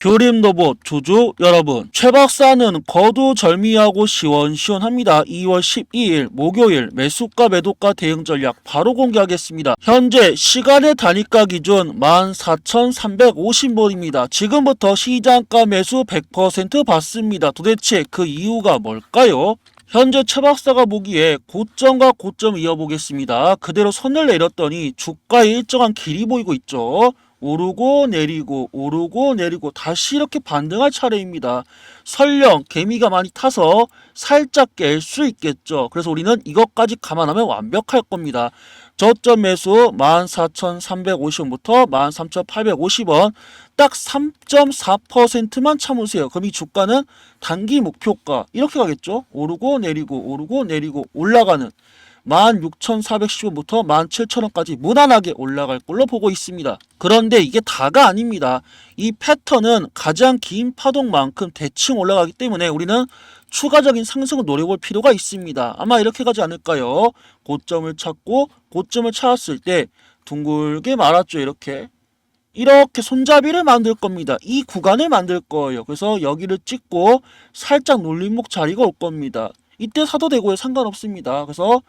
교림 로봇 조조 여러분 최 박사는 거두절미하고 시원시원합니다. 2월 12일 목요일 매수가 매도가 대응 전략 바로 공개하겠습니다. 현재 시간의 단위가 기준 14,350원입니다. 지금부터 시장가 매수 100% 받습니다. 도대체 그 이유가 뭘까요? 현재 최 박사가 보기에 고점과 고점 이어보겠습니다. 그대로 선을 내렸더니 주가에 일정한 길이 보이고 있죠. 오르고 내리고 오르고 내리고 다시 이렇게 반등할 차례입니다. 설령 개미가 많이 타서 살짝 깰 수 있겠죠. 그래서 우리는 이것까지 감안하면 완벽할 겁니다. 저점 매수 14,350원부터 13,850원 딱 3.4%만 참으세요. 그럼 이 주가는 단기 목표가 이렇게 가겠죠. 오르고 내리고 오르고 내리고 올라가는 16,410원부터 17,000원까지 무난하게 올라갈 걸로 보고 있습니다. 그런데 이게 다가 아닙니다. 이 패턴은 가장 긴 파동만큼 대충 올라가기 때문에 우리는 추가적인 상승을 노려볼 필요가 있습니다. 아마 이렇게 가지 않을까요? 고점을 찾고 고점을 찾았을 때 둥글게 말았죠. 이렇게. 이렇게 손잡이를 만들 겁니다. 이 구간을 만들 거예요. 그래서 여기를 찍고 살짝 놀림목 자리가 올 겁니다. 이때 사도 되고요. 상관없습니다. 그래서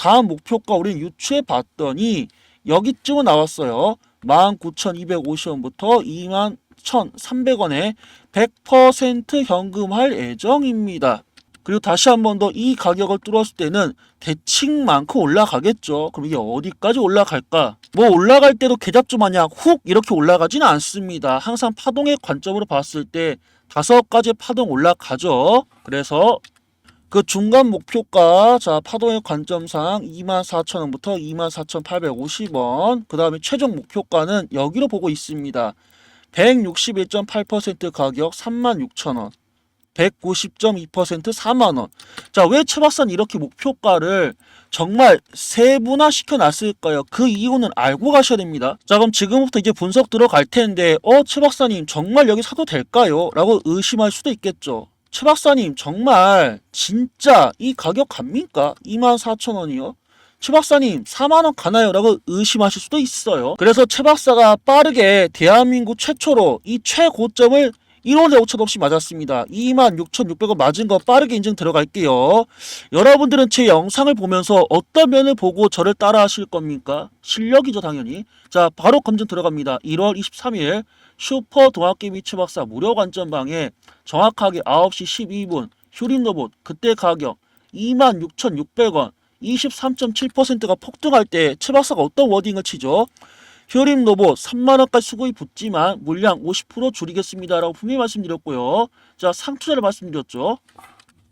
다음 목표가 우리는 유추해 봤더니 여기쯤은 나왔어요. 19,250원부터 21,300원에 100% 현금할 예정입니다. 그리고 다시 한 번 더 이 가격을 뚫었을 때는 대칭만큼 올라가겠죠. 그럼 이게 어디까지 올라갈까? 뭐 올라갈 때도 개잡주 마냥 훅 이렇게 올라가지는 않습니다. 항상 파동의 관점으로 봤을 때 다섯 가지 파동 올라가죠. 그래서 그 중간 목표가 자 파동의 관점상 24,000원부터 24,850원 그 다음에 최종 목표가는 여기로 보고 있습니다. 161.8% 가격 36,000원 190.2% 4만원 자왜 최박사는 이렇게 목표가를 정말 세분화 시켜 놨을까요? 그 이유는 알고 가셔야 됩니다. 자 그럼 지금부터 이제 분석 들어갈 텐데 어 최박사님 정말 여기 사도 될까요? 라고 의심할 수도 있겠죠. 최 박사님 정말 진짜 이 가격 갑니까? 24,000원이요? 최 박사님 4만원 가나요? 라고 의심하실 수도 있어요. 그래서 최 박사가 빠르게 대한민국 최초로 이 최고점을 1원에 5천 없이 맞았습니다. 26,600원 맞은 거 빠르게 인증 들어갈게요. 여러분들은 제 영상을 보면서 어떤 면을 보고 저를 따라 하실 겁니까? 실력이죠, 당연히. 자, 바로 검증 들어갑니다. 1월 23일 슈퍼 동학개미 미츠박사 무료 관전방에 정확하게 9시 12분 휴린 로봇 그때 가격 26,600원 23.7%가 폭등할 때 최박사가 어떤 워딩을 치죠? 휴림 로봇 3만원까지 수급이 붙지만 물량 50% 줄이겠습니다라고 분명히 말씀드렸고요. 자 상투자를 말씀드렸죠.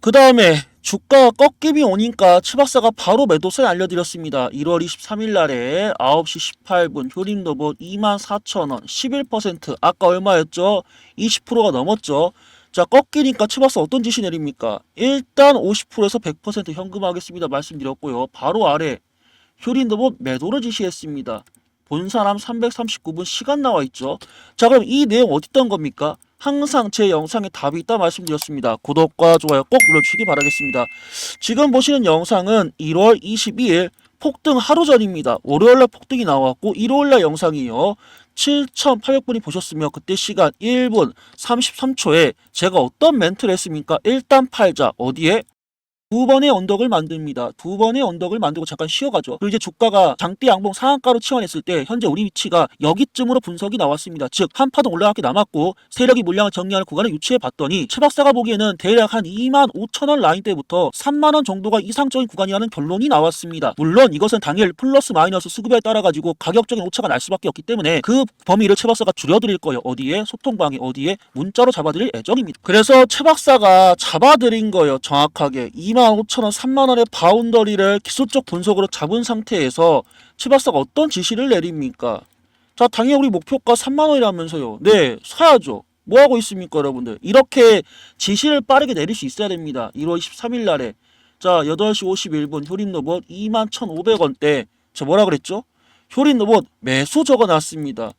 그 다음에 주가가 꺾임이 오니까 최박사가 바로 매도세 알려드렸습니다. 1월 23일 날에 9시 18분 효림 로봇 24,000원 11% 아까 얼마였죠? 20%가 넘었죠. 자 꺾이니까 최박사 어떤 지시 내립니까? 일단 50%에서 100% 현금하겠습니다. 말씀드렸고요. 바로 아래 효린 로봇 매도를 지시했습니다. 본 사람 339분 시간 나와 있죠. 자 그럼 이 내용 어디 있던 겁니까? 항상 제 영상에 답이 있다 말씀드렸습니다. 구독과 좋아요 꼭 눌러주시기 바라겠습니다. 지금 보시는 영상은 1월 22일 폭등 하루 전입니다. 월요일날 폭등이 나왔고 일요일날 영상이요. 7,800분이 보셨으며 그때 시간 1분 33초에 제가 어떤 멘트를 했습니까? 일단 팔자. 어디에? 두 번의 언덕을 만듭니다. 두 번의 언덕을 만들고 잠깐 쉬어가죠. 그리고 이제 주가가 장대 양봉 상한가로 치환했을 때 현재 우리 위치가 여기쯤으로 분석이 나왔습니다. 즉 한 파동 올라가게 남았고 세력이 물량을 정리하는 구간을 유추해 봤더니 최 박사가 보기에는 대략 한 2만 5천 원 라인 때부터 3만 원 정도가 이상적인 구간이라는 결론이 나왔습니다. 물론 이것은 당일 플러스 마이너스 수급에 따라 가지고 가격적인 오차가 날 수밖에 없기 때문에 그 범위를 최 박사가 줄여드릴 거예요. 어디에 소통방에 어디에 문자로 잡아드릴 예정입니다. 그래서 최 박사가 잡아드린 거예요. 정확하게 2만 5천 원, 3만 원의 바운더리를 기술적 분석으로 잡은 상태에서 최 박사가 어떤 지시를 내립니까? 자, 당연히 우리 목표가 3만 원이라면서요. 네, 사야죠. 뭐 하고 있습니까, 여러분들? 이렇게 지시를 빠르게 내릴 수 있어야 됩니다. 1월 23일 날에. 자, 8시 51분 효린 로봇 21,500원대. 저 뭐라 그랬죠? 효린 로봇 매수 적어 놨습니다.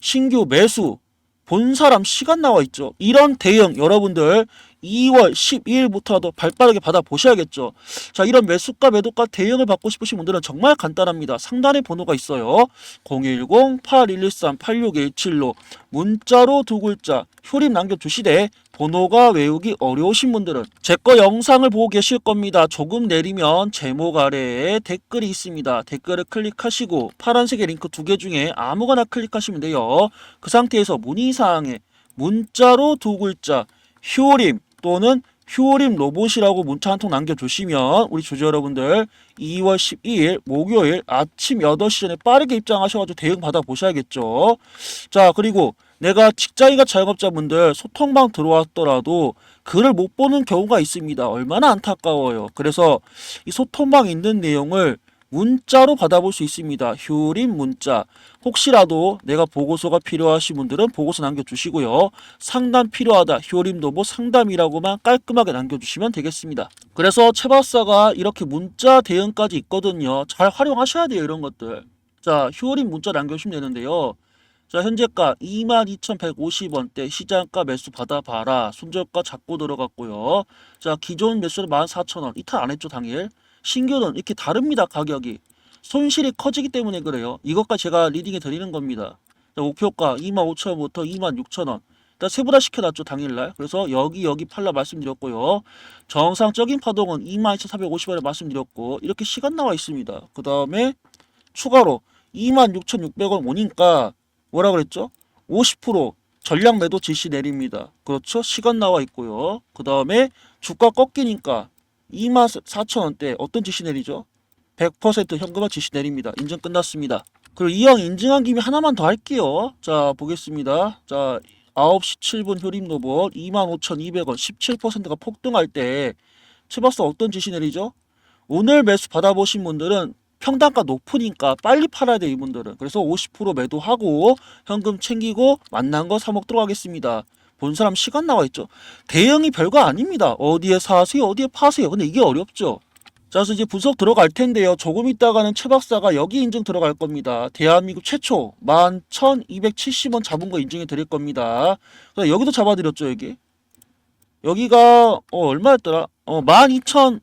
신규 매수. 본 사람 시간 나와 있죠. 이런 대응 여러분들 2월 12일부터라도 발빠르게 받아보셔야겠죠. 자, 이런 매수가 매도가 대응을 받고 싶으신 분들은 정말 간단합니다. 상단에 번호가 있어요. 010-8113-8617로 문자로 두 글자 효림 남겨주시되 번호가 외우기 어려우신 분들은 제 거 영상을 보고 계실 겁니다. 조금 내리면 제목 아래에 댓글이 있습니다. 댓글을 클릭하시고 파란색의 링크 두 개 중에 아무거나 클릭하시면 돼요. 그 상태에서 문의사항에 문자로 두 글자 효림 또는 효림 로봇이라고 문자 한 통 남겨주시면 우리 주주 여러분들 2월 12일 목요일 아침 8시 전에 빠르게 입장하셔가지고 대응 받아보셔야겠죠. 자 그리고 내가 직장인과 자영업자분들 소통방 들어왔더라도 글을 못 보는 경우가 있습니다. 얼마나 안타까워요. 그래서 이 소통방 있는 내용을 문자로 받아볼 수 있습니다. 효림 문자. 혹시라도 내가 보고서가 필요하신 분들은 보고서 남겨주시고요. 상담 필요하다. 효림도보 상담이라고만 깔끔하게 남겨주시면 되겠습니다. 그래서 최박사가 이렇게 문자 대응까지 있거든요. 잘 활용하셔야 돼요. 이런 것들. 자, 효림 문자 남겨주시면 되는데요. 자, 현재가 22,150원대 시장가 매수 받아봐라. 손절가 잡고 들어갔고요. 자, 기존 매수는 14,000원. 이탈 안 했죠, 당일. 신규는 이렇게 다릅니다, 가격이. 손실이 커지기 때문에 그래요. 이것까지 제가 리딩해 드리는 겁니다. 자, 목표가 25,000원부터 26,000원. 일단 세분화 시켜놨죠, 당일날. 그래서 여기, 여기 팔라 말씀드렸고요. 정상적인 파동은 22,450원에 말씀드렸고, 이렇게 시간 나와 있습니다. 그 다음에 추가로 26,600원 오니까 뭐라 그랬죠? 50% 전량 매도 지시 내립니다. 그렇죠? 시간 나와 있고요. 그 다음에 주가 꺾이니까 24,000원대 어떤 지시 내리죠? 100% 현금화 지시 내립니다. 인증 끝났습니다. 그리고 이왕 인증한 김에 하나만 더 할게요. 자, 보겠습니다. 자, 9시 7분 효림 로봇 25,200원 17%가 폭등할 때 최박사 어떤 지시 내리죠? 오늘 매수 받아보신 분들은 평단가 높으니까 빨리 팔아야 돼 이분들은 그래서 50% 매도하고 현금 챙기고 만난 거 사 먹도록 하겠습니다 본 사람 시간 나와 있죠. 대형이 별거 아닙니다. 어디에 사세요? 어디에 파세요? 근데 이게 어렵죠. 자 그래서 이제 분석 들어갈 텐데요. 조금 있다가는 최 박사가 여기 인증 들어갈 겁니다. 대한민국 최초 11,270원 잡은 거 인증해 드릴 겁니다. 그래서 여기도 잡아드렸죠 여기 여기가 어 얼마였더라? 어 12,000어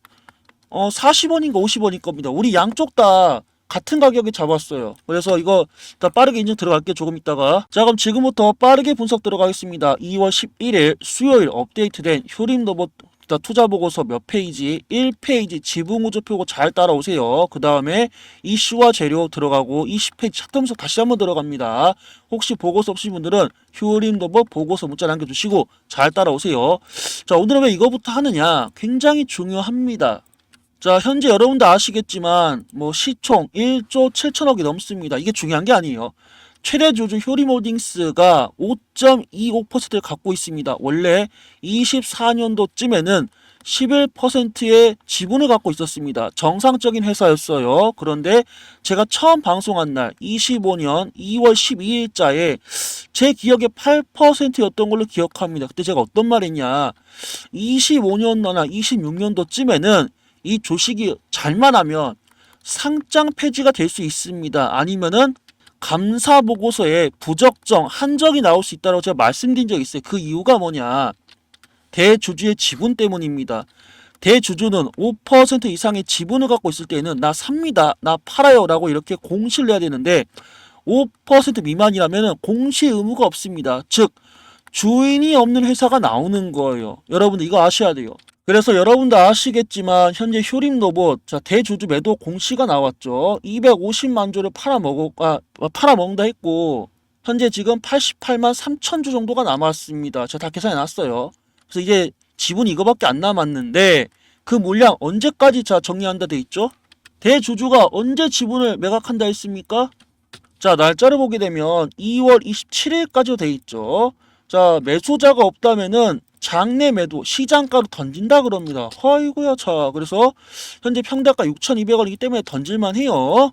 40원인가 50원일 겁니다. 우리 양쪽 다 같은 가격에 잡았어요. 그래서 이거 다 빠르게 인증 들어갈게요. 조금 있다가. 자 그럼 지금부터 빠르게 분석 들어가겠습니다. 2월 11일 수요일 업데이트된 효림 로봇 투자 보고서 몇 페이지? 1페이지 지붕 우주표고 잘 따라오세요. 그 다음에 이슈와 재료 들어가고 20페이지 차트 분석 다시 한번 들어갑니다. 혹시 보고서 없으신 분들은 효림 로봇 보고서 문자 남겨주시고 잘 따라오세요. 자 오늘은 왜 이거부터 하느냐? 굉장히 중요합니다. 자, 현재 여러분도 아시겠지만 뭐 시총 1조 7천억이 넘습니다. 이게 중요한 게 아니에요. 최대 주주 효리몰딩스가 5.25%를 갖고 있습니다. 원래 24년도쯤에는 11%의 지분을 갖고 있었습니다. 정상적인 회사였어요. 그런데 제가 처음 방송한 날 25년 2월 12일자에 제 기억에 8%였던 걸로 기억합니다. 그때 제가 어떤 말 했냐. 25년도나 26년도쯤에는 이 조식이 잘만 하면 상장 폐지가 될 수 있습니다. 아니면은 감사 보고서에 부적정 한정이 나올 수 있다고 제가 말씀드린 적이 있어요. 그 이유가 뭐냐? 대주주의 지분 때문입니다. 대주주는 5% 이상의 지분을 갖고 있을 때는 나 삽니다. 나 팔아요라고 이렇게 공시를 해야 되는데 5% 미만이라면 공시 의무가 없습니다. 즉 주인이 없는 회사가 나오는 거예요. 여러분들 이거 아셔야 돼요. 그래서 여러분도 아시겠지만 현재 효림 로봇 자 대주주 매도 공시가 나왔죠. 250만 주를 팔아먹어 아, 팔아먹는다 했고 현재 지금 88만 3천 주 정도가 남았습니다. 제가 다 계산해 놨어요. 그래서 이제 지분 이거밖에 안 남았는데 그 물량 언제까지 자 정리한다 돼 있죠? 대주주가 언제 지분을 매각한다 했습니까? 자 날짜를 보게 되면 2월 27일까지 돼 있죠. 자 매수자가 없다면은 장내 매도 시장가로 던진다 그럽니다. 아이고야 자 그래서 현재 평대가 6,200원이기 때문에 던질만 해요.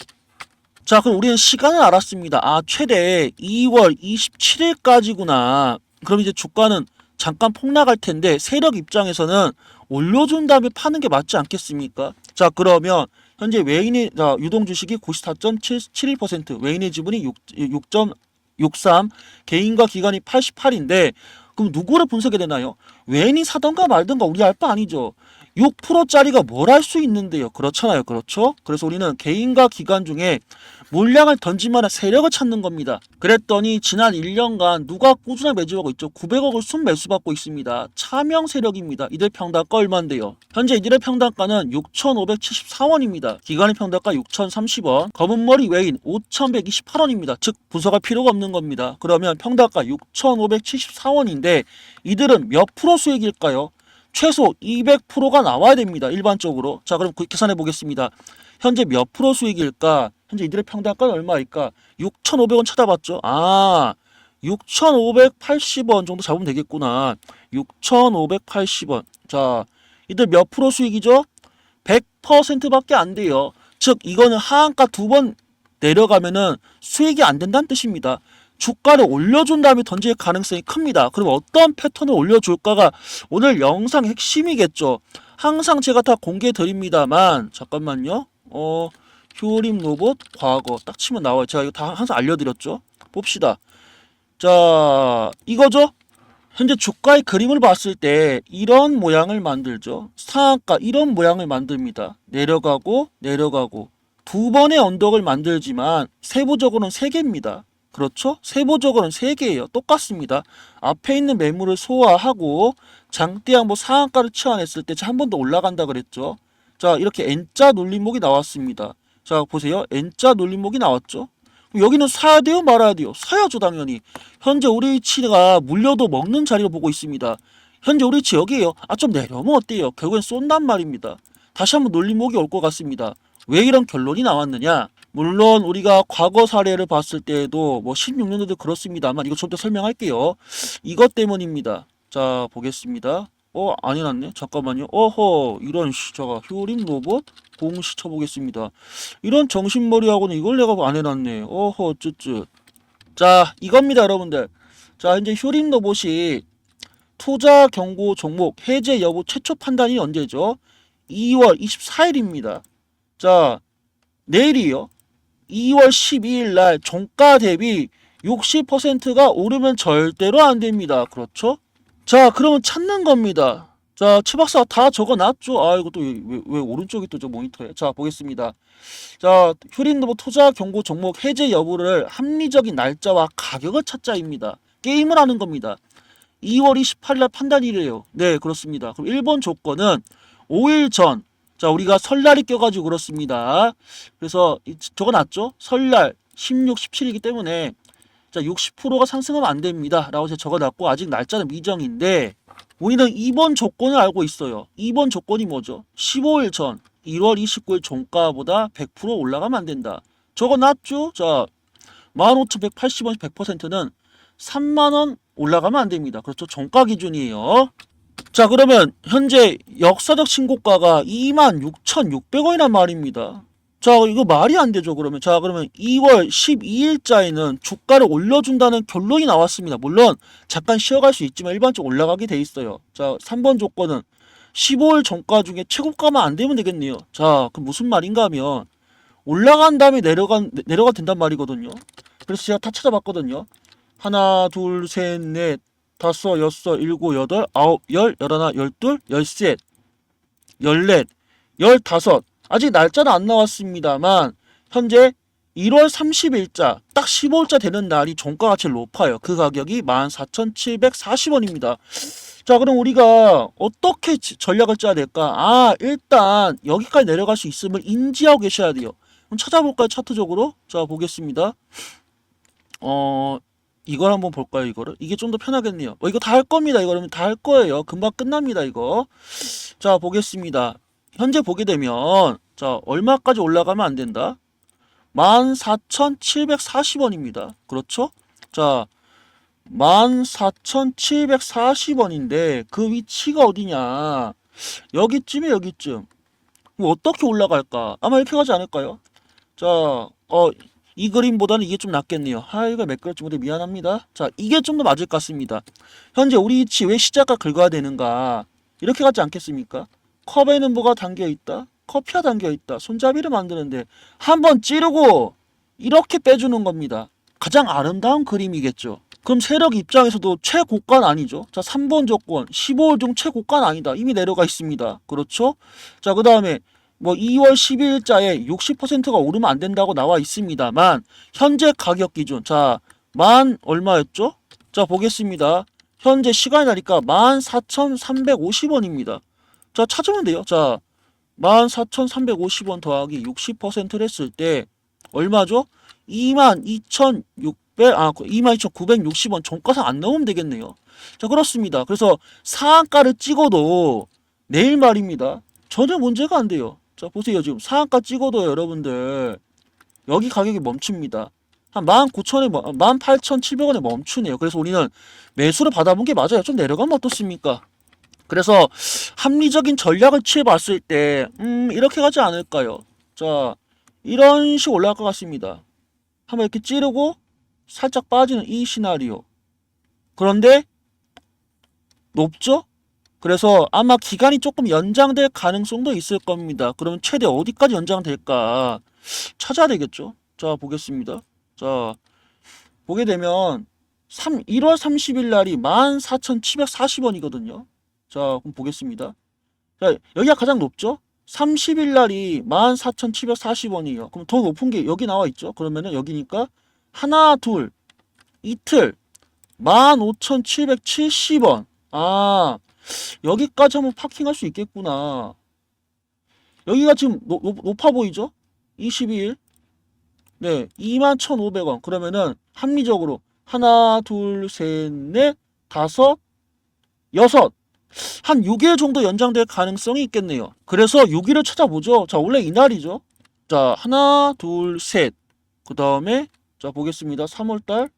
자 그럼 우리는 시간을 알았습니다. 아 최대 2월 27일까지구나. 그럼 이제 주가는 잠깐 폭락할 텐데 세력 입장에서는 올려준 다음에 파는 게 맞지 않겠습니까? 자 그러면 현재 외인의 자, 유동 주식이 94.71% 외인의 지분이 6, 6.63 개인과 기관이 88인데 그럼 누구를 분석해야 되나요? 웬이 사던가 말던가 우리 알 바 아니죠. 6%짜리가 뭘 할 수 있는데요. 그렇잖아요. 그렇죠? 그래서 우리는 개인과 기관 중에 물량을 던지만한 세력을 찾는 겁니다. 그랬더니 지난 1년간 누가 꾸준하게 매집하고 있죠? 900억을 순 매수받고 있습니다. 차명 세력입니다. 이들 평단가 얼마인데요? 현재 이들의 평단가는 6,574원입니다. 기관의 평단가 6,030원, 검은머리 외인 5,128원입니다. 즉 분석할 필요가 없는 겁니다. 그러면 평단가 6,574원인데 이들은 몇 프로 수익일까요? 최소 200%가 나와야 됩니다. 일반적으로. 자, 그럼 그 계산해 보겠습니다. 현재 몇 프로 수익일까? 현재 이들의 평단가는 얼마일까? 6,500원 찾아봤죠? 아, 6,580원 정도 잡으면 되겠구나. 6,580원. 자, 이들 몇 프로 수익이죠? 100%밖에 안 돼요. 즉, 이거는 하한가 두 번 내려가면은 수익이 안 된다는 뜻입니다. 주가를 올려준 다음에 던질 가능성이 큽니다. 그럼 어떤 패턴을 올려줄까가 오늘 영상 핵심이겠죠. 항상 제가 다 공개해 드립니다만 잠깐만요. 어 효림 로봇 과거 딱 치면 나와요. 제가 이거 다 항상 알려드렸죠. 봅시다. 자 이거죠. 현재 주가의 그림을 봤을 때 이런 모양을 만들죠. 상한가 이런 모양을 만듭니다. 내려가고 내려가고 두 번의 언덕을 만들지만 세부적으로는 세 개입니다. 그렇죠? 세부적으로는 세 개예요. 똑같습니다. 앞에 있는 매물을 소화하고 장대양 뭐 상한가를 치환했을 때 한 번 더 올라간다 그랬죠. 자 이렇게 N자 눌림목이 나왔습니다. 자 보세요. N자 눌림목이 나왔죠. 여기는 사야 돼요 말아야 돼요? 사야죠 당연히. 현재 우리 위치가 물려도 먹는 자리로 보고 있습니다. 현재 우리 위치 여기에요. 아 좀 내려오면 어때요? 결국엔 쏜단 말입니다. 다시 한번 눌림목이 올 것 같습니다. 왜 이런 결론이 나왔느냐? 물론 우리가 과거 사례를 봤을 때에도 뭐 16년도도 그렇습니다만 이거 좀더 설명할게요. 이것 때문입니다. 자 보겠습니다. 어 안 해놨네. 잠깐만요. 어허 이런 씨 제가 효림 로봇 공시 쳐보겠습니다. 이런 정신머리하고는 이걸 내가 안 해놨네. 어허 쯧쯧. 자 이겁니다 여러분들. 자 현재 효림 로봇이 투자 경고 종목 해제 여부 최초 판단이 언제죠? 2월 24일입니다. 자 내일이요. 2월 12일 날 종가 대비 60%가 오르면 절대로 안 됩니다. 그렇죠? 자, 그러면 찾는 겁니다. 자, 최 박사 다 적어놨죠? 아, 이거 또 왜 왜 오른쪽에 또저 모니터에? 자, 보겠습니다. 자, 휴린노브 투자 경고 종목 해제 여부를 합리적인 날짜와 가격을 찾자입니다. 게임을 하는 겁니다. 2월 28일 날 판단이래요. 네, 그렇습니다. 그럼 1번 조건은 5일 전 자, 우리가 설날이 껴가지고 그렇습니다. 그래서 이- 적어놨죠? 설날 16, 17이기 때문에 자 60%가 상승하면 안 됩니다. 라고 제가 적어놨고 아직 날짜는 미정인데 우리는 2번 조건을 알고 있어요. 2번 조건이 뭐죠? 15일 전 1월 29일 종가보다 100% 올라가면 안 된다. 적어놨죠? 자 15,180원 100%는 3만원 올라가면 안 됩니다. 그렇죠? 종가 기준이에요. 자 그러면 현재 역사적 신고가가 26,600원이란 말입니다. 자 이거 말이 안 되죠 그러면 자 그러면 2월 12일자에는 주가를 올려준다는 결론이 나왔습니다. 물론 잠깐 쉬어갈 수 있지만 일반적으로 올라가게 돼 있어요. 자 3번 조건은 15일 종가 중에 최고가만 안 되면 되겠네요. 자 그럼 무슨 말인가 하면 올라간 다음에 내려간 내려가 된단 말이거든요. 그래서 제가 다 찾아봤거든요. 하나 둘 셋 넷 다섯, 여섯, 일곱, 여덟, 아홉, 열, 열하나, 열둘, 열셋, 열넷, 열다섯. 아직 날짜는 안 나왔습니다만 현재 1월 30일자 딱 15일자 되는 날이 종가가 제일 높아요. 그 가격이 14,740원입니다. 자, 그럼 우리가 어떻게 지- 전략을 짜야 될까? 아, 일단 여기까지 내려갈 수 있음을 인지하고 계셔야 돼요. 그럼 찾아볼까요? 차트적으로? 자, 보겠습니다. 어, 이걸 한번 볼까요, 이거를? 이게 좀 더 편하겠네요. 어, 이거 다 할 겁니다, 이거는 다할 거예요. 금방 끝납니다, 이거. 자, 보겠습니다. 현재 보게 되면, 자, 얼마까지 올라가면 안 된다? 14,740원입니다. 그렇죠? 자, 14,740원인데, 그 위치가 어디냐? 여기쯤에 여기쯤. 어떻게 올라갈까? 아마 이렇게 가지 않을까요? 자, 어, 이 그림보다는 이게 좀 낫겠네요. 아, 이거 매끄럽지 못해 미안합니다. 자, 이게 좀 더 맞을 것 같습니다. 현재 우리 위치 왜 시작과 긁어야 되는가? 이렇게 가지 않겠습니까? 컵에는 뭐가 담겨 있다? 커피가 담겨 있다. 손잡이를 만드는데 한번 찌르고 이렇게 빼주는 겁니다. 가장 아름다운 그림이겠죠. 그럼 세력 입장에서도 최고가는 아니죠. 자, 3번 조건 15월 중 최고가는 아니다. 이미 내려가 있습니다. 그렇죠? 자, 그 다음에 뭐 2월 12일자에 60%가 오르면 안 된다고 나와 있습니다만 현재 가격 기준 자, 만 얼마였죠? 자, 보겠습니다. 현재 시간이 나니까 14,350원입니다. 자, 찾으면 돼요. 자, 14,350원 더하기 60%를 했을 때 얼마죠? 22,600, 아, 22,960원 종가상 안 나오면 되겠네요. 자, 그렇습니다. 그래서 상한가를 찍어도 내일 말입니다. 전혀 문제가 안 돼요. 자, 보세요. 지금 상한가 찍어도 여러분들 여기 가격이 멈춥니다. 한 19,000에, 18,700원에 멈추네요. 그래서 우리는 매수를 받아본 게 맞아요. 좀 내려가면 어떻습니까? 그래서 합리적인 전략을 취해봤을 때, 음, 이렇게 가지 않을까요? 자, 이런 식 올라갈 것 같습니다. 한번 이렇게 찌르고 살짝 빠지는 이 시나리오. 그런데 높죠? 그래서 아마 기간이 조금 연장될 가능성도 있을 겁니다. 그러면 최대 어디까지 연장될까 찾아야 되겠죠? 자, 보겠습니다. 자, 보게 되면 3, 1월 30일 날이 14,740원이거든요. 자, 그럼 보겠습니다. 자, 여기가 가장 높죠? 30일 날이 14,740원이에요. 그럼 더 높은 게 여기 나와 있죠? 그러면은 여기니까 하나, 둘, 이틀 15,770원. 아, 여기까지 한번 파킹할 수 있겠구나. 여기가 지금 높, 높, 높아 보이죠? 22일. 네, 21,500원. 그러면은 합리적으로 하나, 둘, 셋, 넷, 다섯, 여섯. 한 6일 정도 연장될 가능성이 있겠네요. 그래서 6일을 찾아보죠. 자, 원래 이날이죠. 자, 하나, 둘, 셋. 그 다음에, 자, 보겠습니다. 3월달.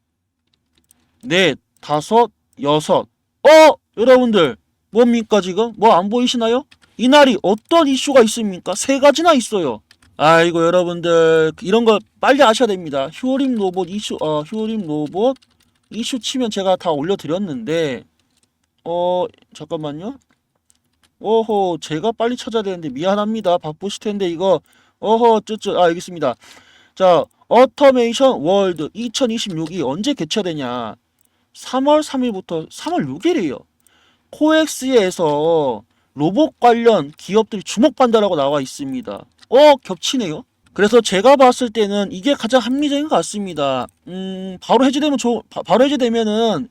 넷, 다섯, 여섯. 어! 여러분들, 뭡니까, 지금? 뭐 안 보이시나요? 이날이 어떤 이슈가 있습니까? 세 가지나 있어요. 아이고, 여러분들, 이런 거 빨리 아셔야 됩니다. 휴림 로봇 이슈, 어, 휴림 로봇 이슈 치면 제가 다 올려드렸는데, 어, 잠깐만요. 어허, 제가 빨리 찾아야 되는데 미안합니다. 바쁘실 텐데 이거 어허, 쯧쯧. 아, 알겠습니다. 자, 어터메이션 월드 2026이 언제 개최되냐? 3월 3일부터 3월 6일이에요. 코엑스에서 로봇 관련 기업들이 주목받는다라고 나와 있습니다. 어, 겹치네요. 그래서 제가 봤을 때는 이게 가장 합리적인 것 같습니다. 음, 바로 해제되면 좋, 바, 바로 해제되면은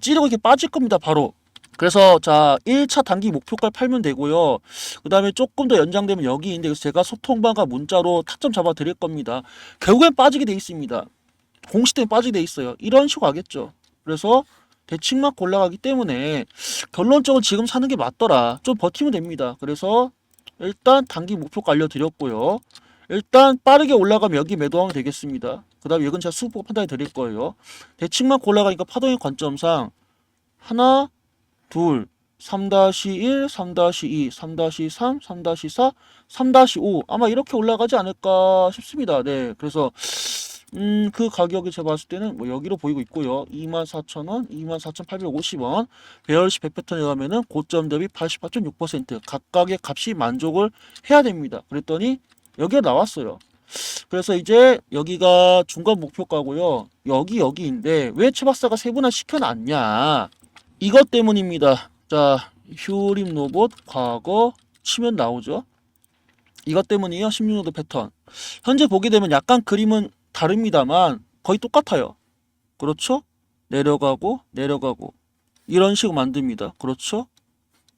찌르고 이렇게 빠질 겁니다, 바로. 그래서 자 1차 단기 목표가를 팔면 되고요. 그 다음에 조금 더 연장되면 여기 있는데 그래서 제가 소통방과 문자로 타점 잡아 드릴 겁니다. 결국엔 빠지게 돼 있습니다. 공시 때문에 빠지게 돼 있어요. 이런 식으로 하겠죠. 그래서 대칭 맞고 올라가기 때문에 결론적으로 지금 사는 게 맞더라. 좀 버티면 됩니다. 그래서 일단 단기 목표가 알려드렸고요. 일단 빠르게 올라가면 여기 매도하면 되겠습니다. 그 다음에 이건 제가 수보 판단해 드릴 거예요. 대칭 맞고 올라가니까 파동의 관점상 하나 둘, 3-1, 3-2, 3-3, 3-4, 3-5 아마 이렇게 올라가지 않을까 싶습니다. 네, 그래서 음, 그 가격이 제가 봤을 때는 뭐 여기로 보이고 있고요. 24,000원, 24,850원. 배열시 100패턴에 가면은 고점 대비 88.6% 각각의 값이 만족을 해야 됩니다. 그랬더니 여기가 나왔어요. 그래서 이제 여기가 중간 목표가고요. 여기 여기인데 왜 최박사가 세분화 시켜놨냐? 이것 때문입니다. 자, 휴림 로봇 과거 치면 나오죠. 이것 때문이에요. 16노드 패턴. 현재 보게 되면 약간 그림은 다릅니다만 거의 똑같아요. 그렇죠? 내려가고 내려가고 이런 식으로 만듭니다. 그렇죠?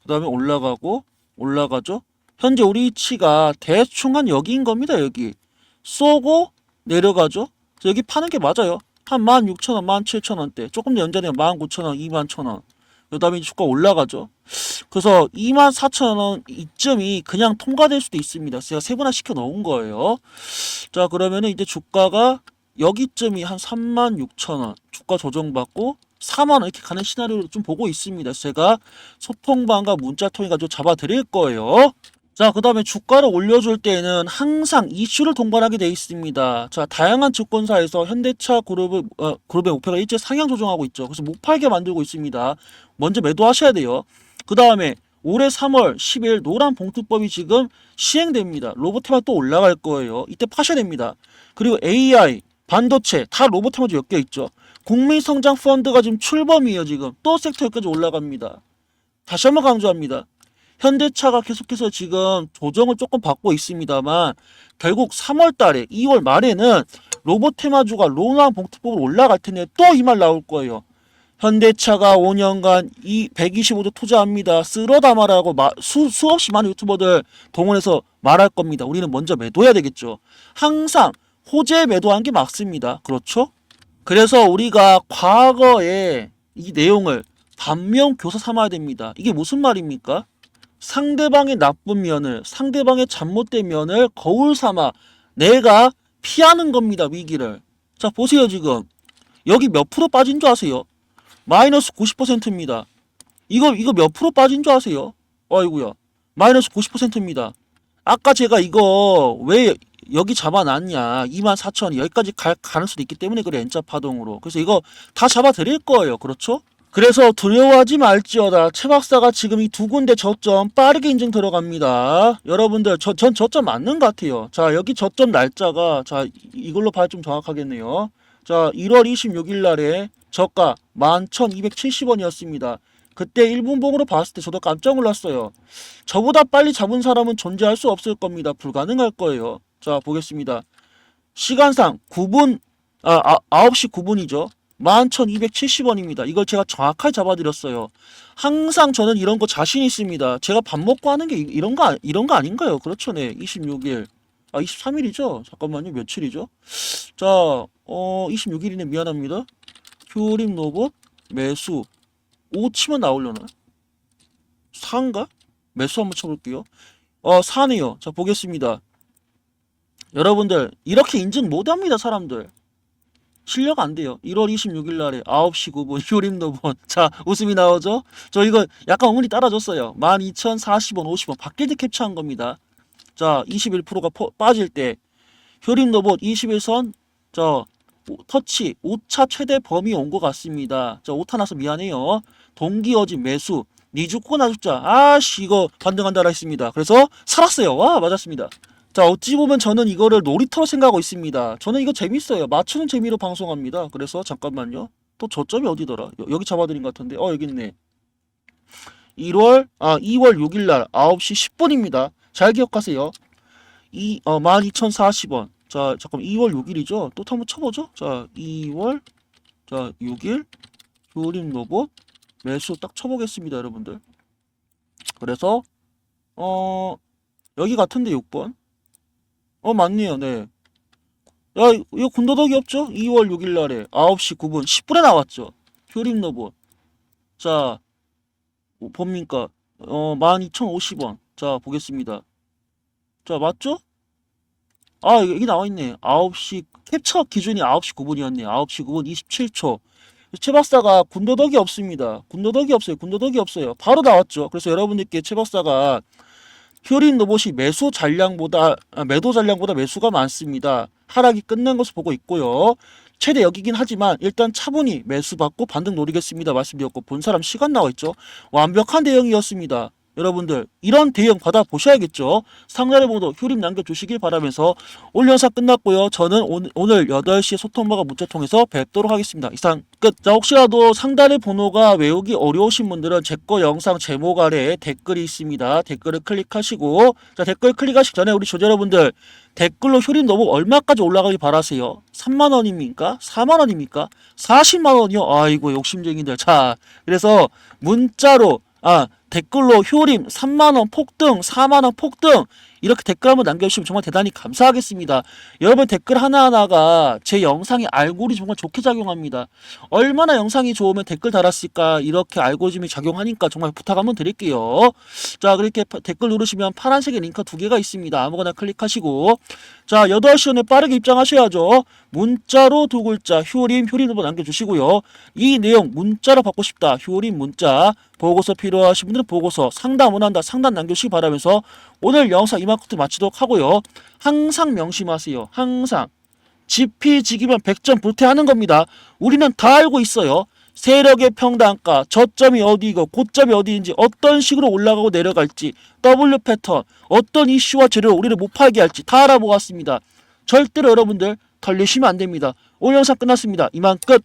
그 다음에 올라가고 올라가죠. 현재 우리 위치가 대충 한 여기인 겁니다. 여기 쏘고 내려가죠. 여기 파는 게 맞아요. 한 16,000원, 17,000원대. 조금 더 연장되면 19,000원, 21,000원. 그 다음에 주가 올라가죠. 그래서 24,000원 이점이 그냥 통과될 수도 있습니다. 제가 세분화 시켜 놓은 거예요. 자, 그러면은 이제 주가가 여기쯤이 한 36,000원. 주가 조정받고 4만원 이렇게 가는 시나리오를 좀 보고 있습니다. 제가 소통방과 문자 통해 가지고 잡아 드릴 거예요. 자, 그 다음에 주가를 올려줄 때는 항상 이슈를 동반하게 되어 있습니다. 자, 다양한 증권사에서 현대차 그룹을, 어, 그룹의 목표가 일제 상향 조정하고 있죠. 그래서 못 팔게 만들고 있습니다. 먼저 매도하셔야 돼요. 그 다음에 올해 3월 10일 노란 봉투법이 지금 시행됩니다. 로봇 테마 또 올라갈 거예요. 이때 파셔야 됩니다. 그리고 AI, 반도체 다 로봇 테마도 엮여 있죠. 국민성장 펀드가 지금 출범이에요 지금 또 섹터까지 올라갑니다. 다시 한번 강조합니다. 현대차가 계속해서 지금 조정을 조금 받고 있습니다만 결국 3월 달에 2월 말에는 로봇 테마주가 로나 봉투법으로 올라갈 텐데 또 이 말 나올 거예요. 현대차가 5년간 이 125조 투자합니다. 담아라고 마- 수, 수없이 많은 유튜버들 동원해서 말할 겁니다. 우리는 먼저 매도해야 되겠죠. 항상 호재 매도한 게 맞습니다. 그렇죠? 그래서 우리가 과거에 이 내용을 반면 교사 삼아야 됩니다. 이게 무슨 말입니까? 상대방의 나쁜 면을, 상대방의 잘못된 면을 거울 삼아 내가 피하는 겁니다. 위기를. 자, 보세요, 지금. 여기 몇 프로 빠진 줄 아세요? 마이너스 90%입니다. 이거, 이거 몇 프로 빠진 줄 아세요? 아이고야. 마이너스 90%입니다. 아까 제가 이거 왜 여기 잡아놨냐. 24,000이 여기까지 갈 가능 수도 있기 때문에 그래. N자 파동으로. 그래서 이거 다 잡아드릴 거예요. 그렇죠? 그래서 두려워하지 말지어다. 최 박사가 지금 이 두 군데 저점 빠르게 인증 들어갑니다. 여러분들 저, 전 저점 맞는 것 같아요. 자 여기 저점 날짜가 자 이- 이걸로 봐야 좀 정확하겠네요. 자 1월 26일 날에 저가 11,270원이었습니다. 그때 1분봉으로 봤을 때 저도 깜짝 놀랐어요. 저보다 빨리 잡은 사람은 존재할 수 없을 겁니다. 불가능할 거예요. 자 보겠습니다. 시간상 9분 아, 아 9시 9분이죠. 11,270원입니다. 이걸 제가 정확하게 잡아드렸어요. 항상 저는 이런 거 자신 있습니다. 제가 밥 먹고 하는 게 이- 이런 거, 아- 이런 거 아닌가요? 그렇죠, 네. 26일. 아, 23일이죠? 잠깐만요. 며칠이죠? 자, 어, 26일이네. 미안합니다. 효림 로봇, 매수. 5 치면 나오려나? 4인가? 매수 한번 쳐볼게요. 어, 4네요. 자, 보겠습니다. 여러분들, 이렇게 인증 못 합니다, 사람들. 실력 안 돼요. 1월 26일 날에 9시 9분 효림 노본. 자, 웃음이 나오죠? 저 이거 약간 어머니 따라줬어요. 12,040원, 50원. 밖에 때 캡처한 겁니다. 자, 21%가 빠질 때 효림 로봇 21선 저 오- 터치 5차 최대 범위 온 것 같습니다. 자, 오타 나서 미안해요. 동기 어진 매수 니 죽고 나 죽자. 아씨 이거 반등한다라 했습니다. 그래서 살았어요. 와 맞았습니다. 자 어찌 보면 저는 이거를 놀이터로 생각하고 있습니다. 저는 이거 재밌어요. 맞추는 재미로 방송합니다. 그래서 잠깐만요. 또 저점이 어디더라? 여, 여기 잡아드린 것 같은데. 어 여기 있네. 1월 아 2월 6일 날 9시 10분입니다. 잘 기억하세요. 이 어, 12,040원. 자, 잠깐 2월 6일이죠. 또 한번 쳐보죠. 자, 2월 자 6일 효림 로봇 매수 딱 쳐보겠습니다, 여러분들. 그래서 어 여기 같은데 6번. 어 맞네요, 네. 야, 이거 군더더기 없죠? 2월 6일 날에 9시 9분 10분에 나왔죠. 효림 로봇. 자, 뭐 봅니까? 어 12,050원. 자, 보겠습니다. 자, 맞죠? 아, 여기 나와 있네. 9시 캡처 기준이 9시 9분이었네. 9시 9분 27초. 최 박사가 군더더기 없습니다. 군더더기 없어요. 군더더기 없어요. 바로 나왔죠. 그래서 여러분들께 최 박사가 효린 로봇이 매수 잔량보다 아, 매도 잔량보다 매수가 많습니다. 하락이 끝난 것을 보고 있고요. 최대 여기긴 하지만 일단 차분히 매수 받고 반등 노리겠습니다. 말씀드렸고 본 사람 시간 나와 있죠. 완벽한 대응이었습니다. 여러분들 이런 대응 받아 보셔야겠죠. 상단에 보도 효림 남겨주시길 바라면서 오늘 영상 끝났고요. 저는 오늘, 오늘 8시에 소통방과 문자 통해서 뵙도록 하겠습니다. 이상 끝. 자 혹시라도 상단의 번호가 외우기 어려우신 분들은 제 거 영상 제목 아래에 댓글이 있습니다. 댓글을 클릭하시고 자 댓글 클릭하시기 전에 우리 조자 여러분들 댓글로 효림 너무 얼마까지 올라가기 바라세요? 3만 원입니까? 4만 원입니까? 40만 원이요? 아이고 욕심쟁이들. 자 그래서 문자로 아 댓글로 효림 3만원 폭등 4만원 폭등 이렇게 댓글 한번 남겨주시면 정말 대단히 감사하겠습니다. 여러분 댓글 하나하나가 제 영상의 알고리즘 정말 좋게 작용합니다. 얼마나 영상이 좋으면 댓글 달았을까 이렇게 알고리즘이 작용하니까 정말 부탁 한번 드릴게요. 자 그렇게 파- 댓글 누르시면 파란색의 링크 두 개가 있습니다. 아무거나 클릭하시고 자 8시 전에 빠르게 입장하셔야죠. 문자로 두 글자 효림 효림 한번 남겨주시고요. 이 내용 문자로 받고 싶다 효림 문자 보고서 필요하신 분들은 보고서 상담 원한다 상담 남겨주시기 바라면서 오늘 영상 이만큼 마치도록 하고요. 항상 명심하세요. 항상 지피지기면 100점 불태하는 겁니다. 우리는 다 알고 있어요. 세력의 평단가, 저점이 어디고 고점이 어디인지 어떤 식으로 올라가고 내려갈지 W 패턴, 어떤 이슈와 재료를 우리를 못 팔게 할지 다 알아보았습니다. 절대로 여러분들 털리시면 안 됩니다. 오늘 영상 끝났습니다. 이만 끝!